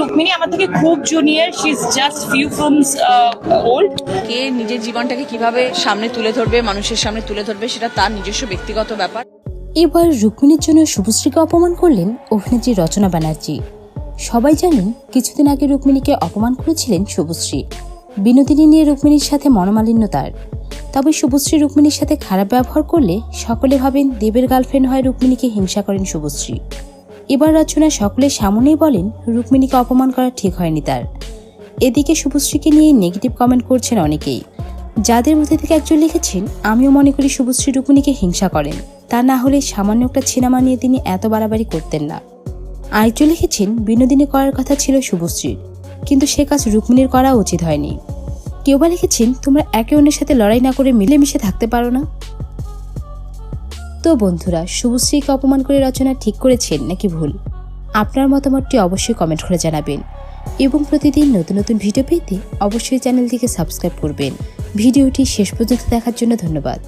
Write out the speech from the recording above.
রুক্মিণী আমার থেকে খুব junior she is just few films old কে নিজের জীবনটাকে কীভাবে সামনে তুলে ধরবে মানুষের সামনে তুলে ধরবে সেটা তার নিজস্ব ব্যক্তিগত ব্যাপার। এবার রুক্মিণীর জন্য শুভশ্রীকে অপমান করলেন অভিনেত্রী রচনা ব্যানার্জি। সবাই জানেন কিছুদিন আগে রুক্মিণীকে অপমান করেছিলেন শুভশ্রী। বিনোদিনী নিয়ে রুক্মিণীর সাথে মনোমালিন্য তার। তবে শুভশ্রী রুক্মিণীর সাথে খারাপ ব্যবহার করলে সকলে ভাবেন দেবের গার্লফ্রেন্ড হয় রুক্মিণীকে হিংসা করেন শুভশ্রী। এবার রচনা সকলের সামনেই বলেন, রুক্মিণীকে অপমান করা ঠিক হয়নি তার। এদিকে শুভশ্রীকে নিয়ে নেগেটিভ কমেন্ট করছেন অনেকেই। যাদের মধ্যে থেকে একজন লিখেছেন, আমিও মনে করি শুভশ্রী রুক্মিণীকে হিংসা করেন। তা না হলে সামান্য একটা সিনেমা নিয়ে তিনি এত বাড়াবাড়ি করতেন না। আরেকজন লিখেছেন, বিনোদিনী করার কথা ছিল শুভশ্রীর, কিন্তু সে কাজ রুক্মিণীর করা উচিত হয়নি। কেউ বা লিখেছেন, তোমরা একে অন্যের সাথে লড়াই না করে মিলেমিশে থাকতে পারো না? তো বন্ধুরা, শুভশ্রীকে অপমান করে রচনা ঠিক করেছেন নাকি ভুল? আপনার মতামতটি অবশ্যই কমেন্ট করে জানাবেন। এবং প্রতিদিন নতুন নতুন ভিডিও পেতে অবশ্যই চ্যানেলটিকে সাবস্ক্রাইব করবেন। ভিডিওটি শেষ পর্যন্ত দেখার জন্য ধন্যবাদ।